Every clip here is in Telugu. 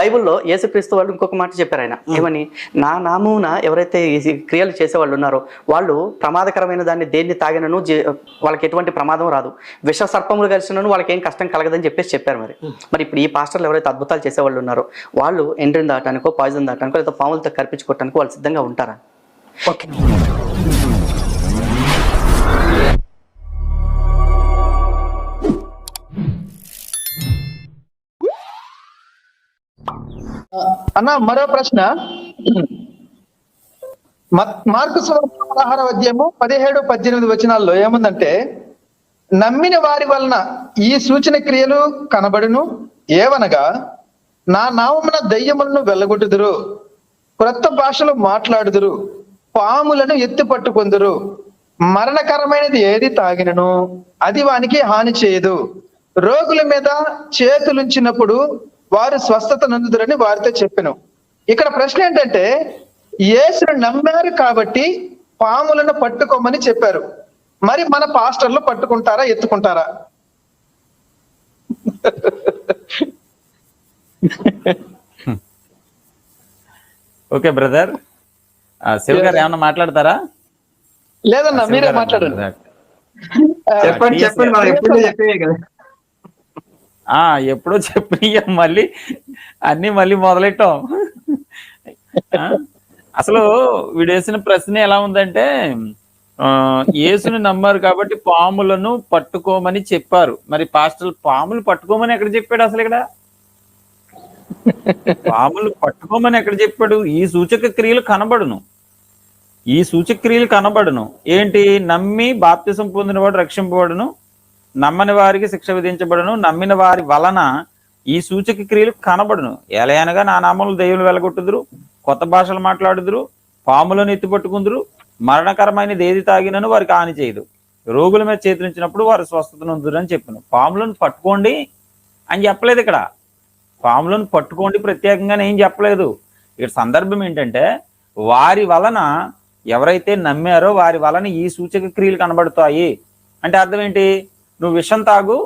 బైబిల్లో యేసుక్రీస్తు వాళ్ళు ఇంకొక మాట చెప్పారు ఆయన. ఏమని? నా నామమున ఎవరైతే ఈ క్రియలు చేసే వాళ్ళు ఉన్నారో వాళ్ళు ప్రమాదకరమైన దాన్ని దేన్ని తాగినను వాళ్ళకి ఎటువంటి ప్రమాదం రాదు. విష సర్పములు కలిసినను వాళ్ళకి ఏం కష్టం కలగదని చెప్పేసి చెప్పారు మరి. మరి ఇప్పుడు ఈ పాస్టర్లు ఎవరైతే అద్భుతాలు చేసే వాళ్ళు ఉన్నారో వాళ్ళు ఎండ్రిని దాటానికో పాయిజన్ దాటానికో లేదా పాములతో కరిపించుకోవటానికో వాళ్ళు సిద్ధంగా ఉంటారా? ఓకే అన్న మరో ప్రశ్న. మత్- మార్కు పదహార అధ్యాయము పదిహేడు పద్దెనిమిది వచనాల్లో ఏముందంటే నమ్మిన వారి వలన ఈ సూచన క్రియలు కనబడును ఏవనగా నా నామమున దయ్యములను వెళ్ళగొట్టుదురు క్రొత్త భాషలు మాట్లాడుదురు పాములను ఎత్తి పట్టుకొందురు మరణకరమైనది ఏది తాగినను అది వానికి హాని చేయదు రోగుల మీద చేతులుంచినప్పుడు వారు స్వస్థత నందుదురని వారితో చెప్పాను. ఇక్కడ ప్రశ్న ఏంటంటే యేసును నమ్మారు కాబట్టి పాములను పట్టుకోమని చెప్పారు. మరి మన పాస్టర్లు పట్టుకుంటారా ఎత్తుకుంటారా? Okay brother. శివ గారు ఏమన్నా మాట్లాడతారా? లేదన్నా మీరే మాట్లాడండి. చెప్పండి చెప్పండి మనం ఎప్పుడు చెప్పే కదా. ఎప్పుడో చెప్పి మళ్ళీ అన్ని మళ్ళీ మొదలెట్టాం. అసలు వీడు వేసిన ప్రశ్న ఎలా ఉందంటే ఆ యేసుని నమ్మారు కాబట్టి పాములను పట్టుకోమని చెప్పారు. మరి పాస్టల్ పాములు పట్టుకోమని ఎక్కడ చెప్పాడు అసలు ఇక్కడ? పాములు పట్టుకోమని ఎక్కడ చెప్పాడు? ఈ సూచక క్రియలు కనబడును. ఈ సూచక క్రియలు కనబడును. ఏంటి? నమ్మి బాప్తిసం పొందినవాడు రక్షింపబడును. నమ్మని వారికి శిక్ష విధించబడును నమ్మిన వారి వలన ఈ సూచక క్రియలు కనబడును. ఎలయనగా నా నామములు దైవులు వెలగొట్టుదురు కొత్త భాషలు మాట్లాడుదురు పాములను ఎత్తిపట్టుకుందురు మరణకరమైనది ఏది తాగినను వారికి హాని చేయదు. రోగుల మీద చేతులించినప్పుడు వారు స్వస్థతను నొందురు అని చెప్పాను. పాములను పట్టుకోండి అని చెప్పలేదు ఇక్కడ. పాములను పట్టుకోండి ప్రత్యేకంగా ఏం చెప్పలేదు. ఇక్కడ సందర్భం ఏంటంటే వారి వలన ఎవరైతే నమ్మారో వారి వలన ఈ సూచక క్రియలు కనబడతాయి. అంటే అర్థం ఏంటి? నువ్వు విషం తాగు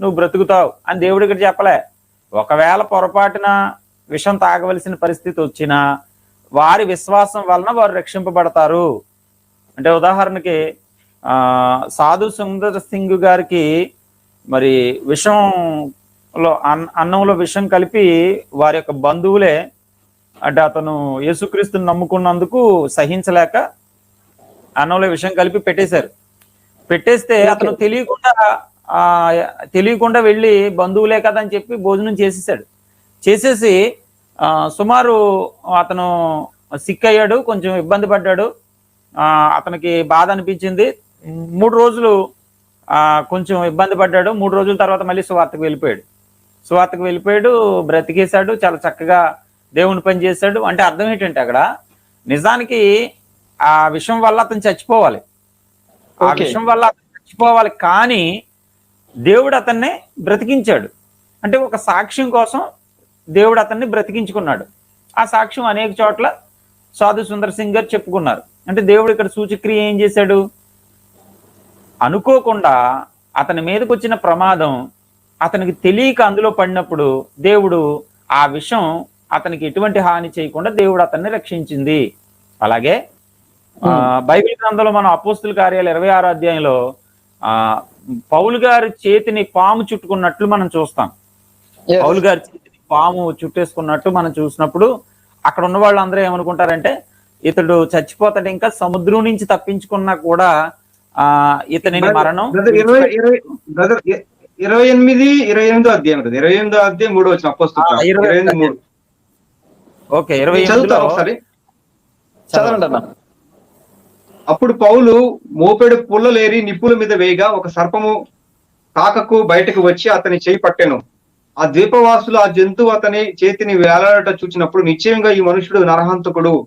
నువ్వు బ్రతుకుతావు అని దేవుడు ఇక్కడ చెప్పలే. ఒకవేళ పొరపాటున విషం తాగవలసిన పరిస్థితి వచ్చినా వారి విశ్వాసం వలన వారు రక్షింపబడతారు. అంటే ఉదాహరణకి సాధు సుందర్ సింగ్ గారికి మరి విషంలో అన్నంలో విషం కలిపి వారి యొక్క బంధువులే అంటే అతను యేసుక్రీస్తుని నమ్ముకున్నందుకు సహించలేక అన్నంలో విషం కలిపి పెట్టేశారు. పెట్టేస్తే అతను తెలియకుండా ఆ తెలియకుండా వెళ్ళి బంధువులే కదా అని చెప్పి భోజనం చేసేసాడు. చేసేసి ఆ, సుమారు అతను సిక్ అయ్యాడు కొంచెం ఇబ్బంది పడ్డాడు. ఆ, అతనికి బాధ అనిపించింది. మూడు రోజులు ఆ, కొంచెం ఇబ్బంది పడ్డాడు. మూడు రోజుల తర్వాత మళ్ళీ సువార్తకు వెళ్ళిపోయాడు. సువార్తకు వెళ్ళిపోయాడు బ్రతికేశాడు చాలా చక్కగా దేవుని పని చేశాడు. అంటే అర్థం ఏంటంటే అక్కడ నిజానికి ఆ విషయం వల్ల అతను చచ్చిపోవాలి. ఆ. విషయం వల్ల చచ్చిపోవాలి. కానీ దేవుడు అతన్ని బ్రతికించాడు. అంటే ఒక సాక్ష్యం కోసం దేవుడు అతన్ని బ్రతికించుకున్నాడు. ఆ సాక్ష్యం అనేక చోట్ల సాధు సుందర్ సింగ్ గారు చెప్పుకున్నారు. అంటే దేవుడు ఇక్కడ సూచక్రియ ఏం చేశాడు? అనుకోకుండా అతని మీదకి వచ్చిన ప్రమాదం అతనికి తెలియక అందులో పడినప్పుడు దేవుడు ఆ విషం అతనికి ఎటువంటి హాని చేయకుండా దేవుడు అతన్ని రక్షించింది. అలాగే బైబిల్ గ్రంథంలో మనం అపోస్తుల కార్యాలు ఇరవై ఆరో అధ్యాయంలో ఆ పౌలు గారి చేతిని పాము చుట్టుకున్నట్లు మనం చూస్తాం. పౌలు గారి చేతిని పాము చుట్టేసుకున్నట్టు మనం చూసినప్పుడు అక్కడ ఉన్న వాళ్ళందరూ ఏమనుకుంటారంటే ఇతడు చచ్చిపోతాడు ఇంకా సముద్రం నుంచి తప్పించుకున్నా కూడా ఆ ఇతనిని మరణం ఇరవై ఎనిమిది ఇరవై ఎనిమిదో అధ్యాయం ఇరవై ఎనిమిదో అధ్యాయం మూడు వచ్చిన అపోస్తుల ఓకే ఇరవై ఒకసారి? చదవండి అన్న. అప్పుడు పౌలు మోపెడు పుల్లలేరి నిప్పుల మీద వేయగా ఒక సర్పము కాకకు బయటకు వచ్చి అతని చేయి పట్టెను. ఆ ద్వీపవాసులు ఆ జంతువు అతని చేతిని వేలాడట చూచినప్పుడు నిశ్చయంగా ఈ మనుషుడు నరహంతకుడు.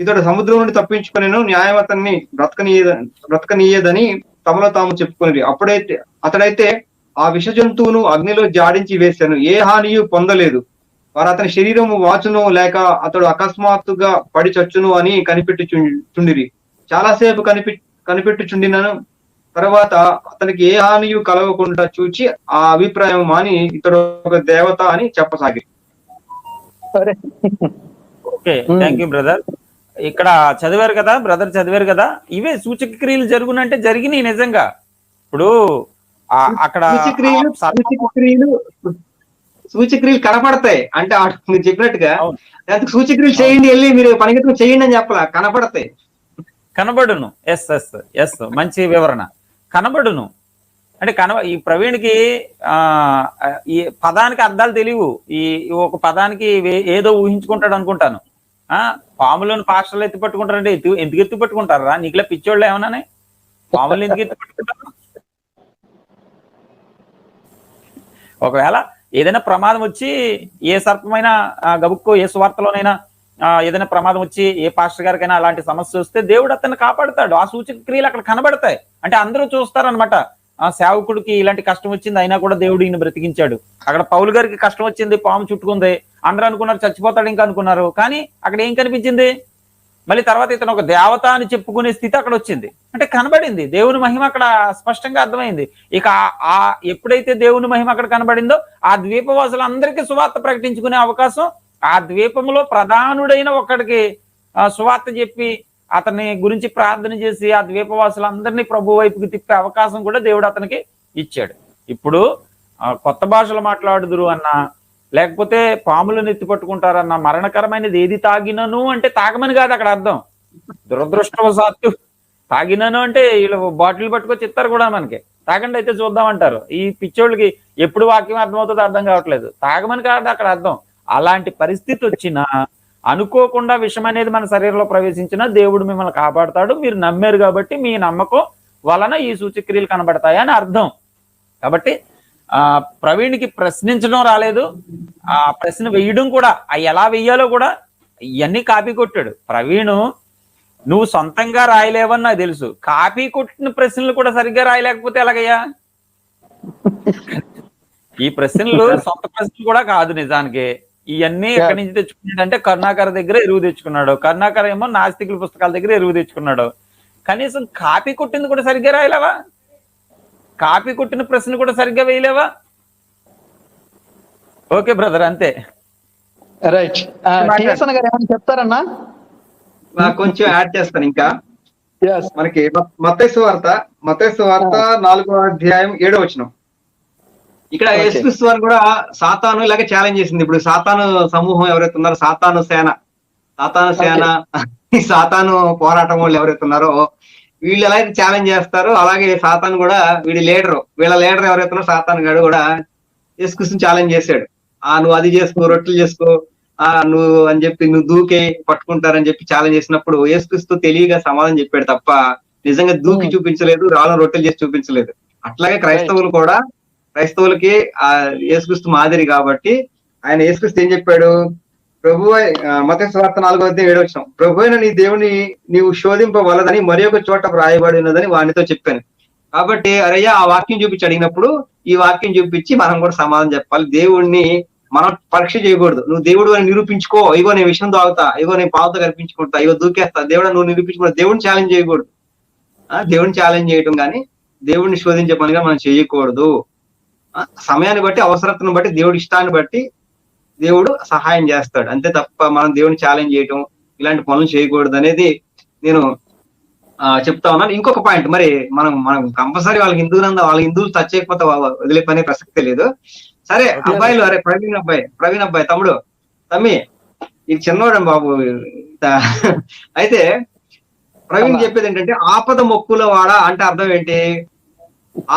ఇతడు సముద్రం నుండి తప్పించుకునేను న్యాయం అతన్ని బ్రతకనీయ బ్రతకనీయదని తమలో తాము చెప్పుకునేది అప్పుడైతే అతడైతే ఆ విష జంతువును అగ్నిలో జాడించి వేశాను. ఏ హానియు పొందలేదు. వారు అతని శరీరము వాచును లేక అతడు అకస్మాత్తుగా పడి చచ్చును అని కనిపెట్టి చుండిరి. చాలాసేపు కనిపి కనిపెట్టుచుండినను. తర్వాత అతనికి ఏ హానియు కలగకుండా చూచి ఆ అభిప్రాయం మాని ఇతడు ఒక దేవత అని చెప్పసాగి సరే. Okay thank you brother. ఇక్కడ చదివారు కదా బ్రదర్ చదివారు కదా? ఇవే సూచక క్రియలు జరుగునంటే జరిగినాయి నిజంగా. ఇప్పుడు ఆ- అక్కడ సూచక్రియలు కనపడతాయి. అంటే మీరు చెప్పినట్టుగా సూచక్రియలు చేయండి వెళ్ళి మీరు పనిగట్టుకుని చేయండి అని చెప్పాల? కనపడతాయి. కనబడును. ఎస్ ఎస్ ఎస్ మంచి వివరణ. కనబడును. అంటే కన ఈ ప్రవీణ్కి ఆ ఈ పదానికి అర్థాలు తెలియవు. ఈ ఒక పదానికి ఏదో ఊహించుకుంటాడు అనుకుంటాను. ఆ పాములను పాస్టర్లు ఎత్తి పట్టుకుంటారంటే ఎత్తు ఎందుకు ఎత్తి పట్టుకుంటారా? నీకులా పిచ్చోళ్ళు ఏమన్నానే? పాములు ఎందుకు ఎత్తి పట్టుకుంటారు? ఒకవేళ ఏదైనా ప్రమాదం వచ్చి ఏ సర్పమైనా గబుక్కో ఏ స్వార్థలోనైనా ఏదైనా ప్రమాదం వచ్చి ఏ పాస్టర్ గారికైనా అలాంటి సమస్య వస్తే దేవుడు అతన్ని కాపాడుతాడు. ఆ సూచక క్రియలు అక్కడ కనబడతాయి. అంటే అందరూ చూస్తారనమాట ఆ సేవకుడికి ఇలాంటి కష్టం వచ్చింది అయినా కూడా దేవుడు ఈయన బ్రతికించాడు. అక్కడ పౌలు గారికి కష్టం వచ్చింది పాము చుట్టుకుంది. అందరూ అనుకున్నారు చచ్చిపోతాడు ఇంకా అనుకున్నారు. కానీ అక్కడ ఏం కనిపించింది? మళ్ళీ తర్వాత ఇతను ఒక దేవత అని చెప్పుకునే స్థితి అక్కడ వచ్చింది. అంటే కనబడింది. దేవుని మహిమ అక్కడ స్పష్టంగా అర్థమైంది. ఇక ఆ- ఆ ఎప్పుడైతే దేవుని మహిమ అక్కడ కనబడిందో ఆ ద్వీపవాసులందరికీ సువార్త ప్రకటించుకునే అవకాశం ఆ ద్వీపంలో ప్రధానుడైన ఒకడికి ఆ, సువార్త చెప్పి అతని గురించి ప్రార్థన చేసి ఆ ద్వీపవాసులందరినీ ప్రభు వైపుకి తిప్పే అవకాశం కూడా దేవుడు అతనికి ఇచ్చాడు. ఇప్పుడు ఆ, కొత్త భాషలు మాట్లాడుదురు అన్నా లేకపోతే పాములను ఎత్తి పట్టుకుంటారన్న మరణకరమైనది ఏది తాగినను అంటే తాగమని కాదు అక్కడ అర్థం. దురదృష్టవశాత్తు తాగినను అంటే వీళ్ళు బాటిల్ పట్టుకొచ్చి ఇస్తారు కూడా మనకి. తాగండి అయితే చూద్దామంటారు. ఈ పిచ్చోళ్ళకి ఎప్పుడు వాక్యం అర్థమవుతుందో అర్థం కావట్లేదు. తాగమని కాదు అక్కడ అర్థం. అలాంటి పరిస్థితి వచ్చినా అనుకోకుండా విషం అనేది మన శరీరంలో ప్రవేశించినా దేవుడు మిమ్మల్ని కాపాడతాడు మీరు నమ్మారు కాబట్టి మీ నమ్మకం వలన ఈ సూచక్రియలు కనబడతాయి అని అర్థం. కాబట్టి ఆ ప్రవీణ్కి ప్రశ్నించడం రాలేదు. ఆ ప్రశ్న వేయడం కూడా ఆ ఎలా వెయ్యాలో కూడా ఇవన్నీ కాపీ కొట్టాడు. ప్రవీణ్ నువ్వు సొంతంగా రాయలేవని నాకు తెలుసు. కాపీ కొట్టిన ప్రశ్నలు కూడా సరిగ్గా రాయలేకపోతే ఎలాగయ్యా? ఈ ప్రశ్నలు సొంత ప్రశ్నలు కూడా కాదు నిజానికి. ఇవన్నీ ఎక్కడి నుంచి తెచ్చుకున్నాడు అంటే కరుణాకర్ దగ్గర ఎరువు తెచ్చుకున్నాడు. కరుణాకర్ ఏమో నాస్తికుల పుస్తకాల దగ్గర ఎరువు తెచ్చుకున్నాడు. కనీసం కాపీ కొట్టింది కూడా సరిగ్గా రాయలేవా? కాపీ కొట్టిన ప్రశ్న కూడా సరిగ్గా వేయలేవా? ఓకే బ్రదర్ అంతే. రైట్ చెప్తారన్నా? నాకు కొంచెం యాడ్ చేస్తాను ఇంకా. మనకి మతేసు వార్త మతేసు వార్త నాలుగో అధ్యాయం ఏడో వచనం. ఇక్కడ. యేసుక్రీస్తు కూడా సాతాను ఇలాగే ఛాలెంజ్ చేసింది. ఇప్పుడు సాతాను సమూహం ఎవరైతే ఉన్నారో సాతాను సేన సాతాను సేన సాతాను పోరాటం వాళ్ళు ఎవరైతే ఉన్నారో వీళ్ళు ఎలా అయితే ఛాలెంజ్ చేస్తారో అలాగే సాతాను కూడా వీడి లీడర్ వీళ్ళ లీడర్ ఎవరైతే ఉన్నారో సాతాను గాడు కూడా యేసుక్రీస్తుని ఛాలెంజ్ చేశాడు. ఆ నువ్వు అది చేసుకో రొట్టెలు చేసుకో ఆ నువ్వు అని చెప్పి నువ్వు దూకే పట్టుకుంటారని చెప్పి ఛాలెంజ్ చేసినప్పుడు యేసుక్రీస్తు తెలివిగా సమాధానం చెప్పాడు తప్ప నిజంగా దూకి. చూపించలేదు రాళ్ళ రొట్టెలు చేసి చూపించలేదు. అట్లాగే క్రైస్తవులు కూడా క్రైస్తవులకి ఆ యేసుక్రీస్తు మాదిరి కాబట్టి ఆయన యేసుక్రీస్తు ఏం చెప్పాడు? ప్రభు మత స్వార్థ నాలుగో అధ్యాయం ఏడో వచ్చిన ప్రభు అయిన నీ దేవుని నీవు శోధింపవలదని మరి ఒక చోట వ్రాయబడి ఉన్నదని వానితో చెప్పాను. కాబట్టి అరయ్య ఆ వాక్యం చూపించి అడిగినప్పుడు ఈ వాక్యం చూపించి మనం కూడా సమాధానం చెప్పాలి. దేవుణ్ణి మనం పరీక్ష చేయకూడదు. నువ్వు దేవుడు అని నిరూపించుకో. ఇగో నేను విషయం తాగుతా. ఇగో నేను పావుతో కనిపించుకుంటా. ఇగో దూకేస్తా. దేవుడు నువ్వు నిరూపించుకో దేవుడిని ఛాలెంజ్ చేయకూడదు. ఆ దేవుడిని ఛాలెంజ్ చేయటం కానీ దేవుడిని శోధించే పనిగా మనం చేయకూడదు. సమయాన్ని బట్టి అవసరతను బట్టి దేవుడి ఇష్టాన్ని బట్టి దేవుడు సహాయం చేస్తాడు. అంతే తప్ప మనం దేవుని ఛాలెంజ్ చేయటం ఇలాంటి పనులు చేయకూడదు అనేది నేను చెప్తా ఉన్నాను. ఇంకొక పాయింట్ మరి మనం మనం కంపల్సరీ వాళ్ళకి హిందువులందా వాళ్ళ హిందువులు టచ్ చేయకపోతే వదిలే పనే ప్రసక్తే లేదు. సరే. అబ్బాయిలు అరే ప్రవీణ్ అబ్బాయి ప్రవీణ్ అబ్బాయి తమ్ముడు తమ్మి ఇది చిన్నవాడు బాబు అయితే ప్రవీణ్. చెప్పేది ఏంటంటే ఆపద మొక్కుల వాడ అంటే అర్థం ఏంటి?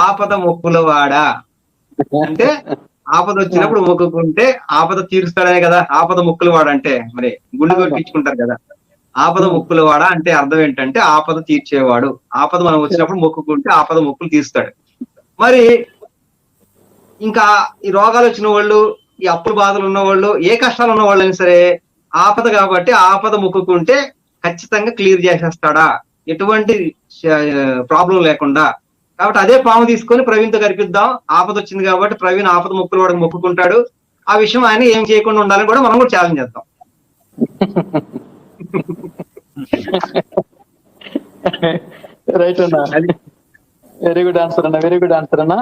ఆపద మొక్కుల వాడ అంటే ఆపద వచ్చినప్పుడు మొక్కుకుంటే ఆపద తీరుస్తాడనే కదా ఆపద మొక్కుల వాడ అంటే మరి గుళ్ళు కొట్టించుకుంటారు కదా. ఆపద మొక్కుల వాడ అంటే అర్థం ఏంటంటే ఆపద తీర్చేవాడు. ఆపద మనం వచ్చినప్పుడు మొక్కుకుంటే ఆపద మొక్కులు తీరుస్తాడు మరి ఇంకా ఈ రోగాలు వచ్చిన వాళ్ళు ఈ అప్పుల బాధలు ఉన్న వాళ్ళు ఏ కష్టాలు ఉన్న వాళ్ళని సరే ఆపద కాబట్టి ఆపద మొక్కుకుంటే ఖచ్చితంగా క్లియర్ చేసేస్తాడా? ఎటువంటి ప్రాబ్లం లేకుండా కాబట్టి అదే పాము తీసుకొని ప్రవీణ్తో కనిపిద్దాం ఆపద వచ్చింది కాబట్టి ప్రవీణ్ ఆపద మొక్కులు వాడికి మొక్కుకుంటాడు. ఆ విషయం ఆయన ఏం చేయకుండా ఉండాలని కూడా మనం కూడా ఛాలెంజ్ చేద్దాం. రైట్ అన్న. వెరీ గుడ్ ఆన్సర్ అన్న వెరీ గుడ్ ఆన్సర్ అన్న.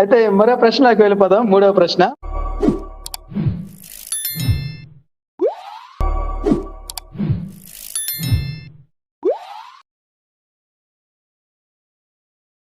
అయితే మరో ప్రశ్నకు వెళ్ళిపోదాం. మూడవ ప్రశ్న.